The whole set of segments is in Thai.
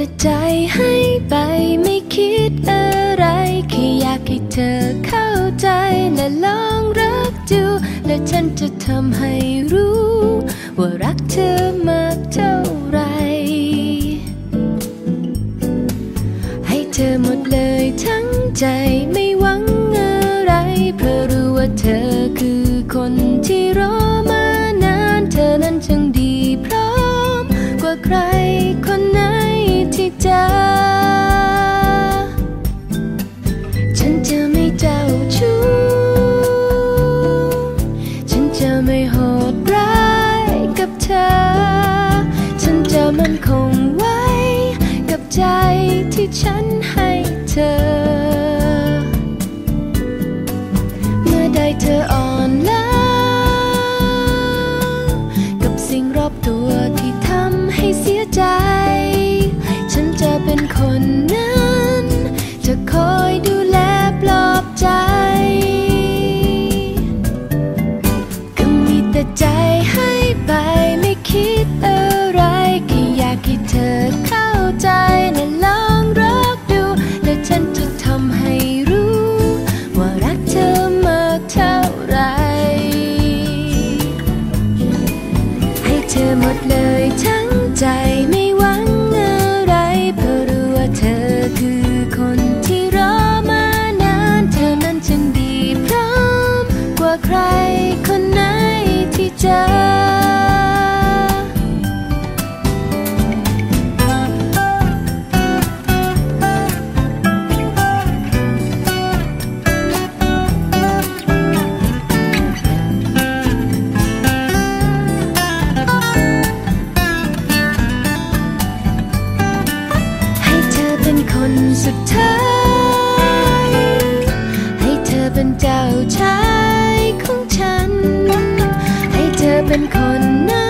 แต่ใจให้ไปไม่คิดอะไรแค่อยากให้เธอเข้าใจและลองรักดูและฉันจะทำให้รู้ ว่ารักเธอมากเท่าไร ให้เธอหมดเลยทั้งใจไม่หวังอะไร เพราะรู้ว่าเธอคือคนที่รอมานาน เธอนั้นช่างดีพร้อมกว่าใคร ที่ฉันให้เธอ เมื่อใดเธออ่อนล้ากับสิ่งรอบตัวที่ทำให้เสียใจ ฉันจะเป็นคนนั้น จะคอยดูแลปลอบใจ ก็มีแต่ใจ mật คนสุดท้าย ให้เธอเป็นเจ้าชายของฉัน ให้เธอเป็นคนนั้น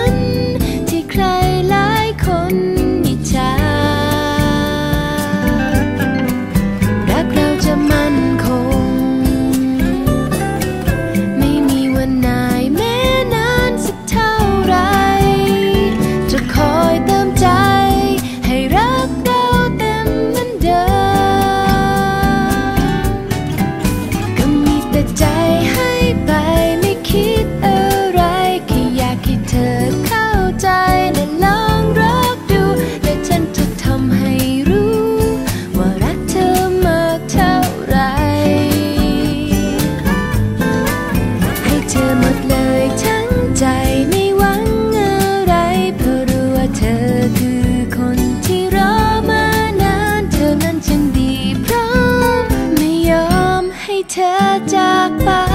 她嫁吧。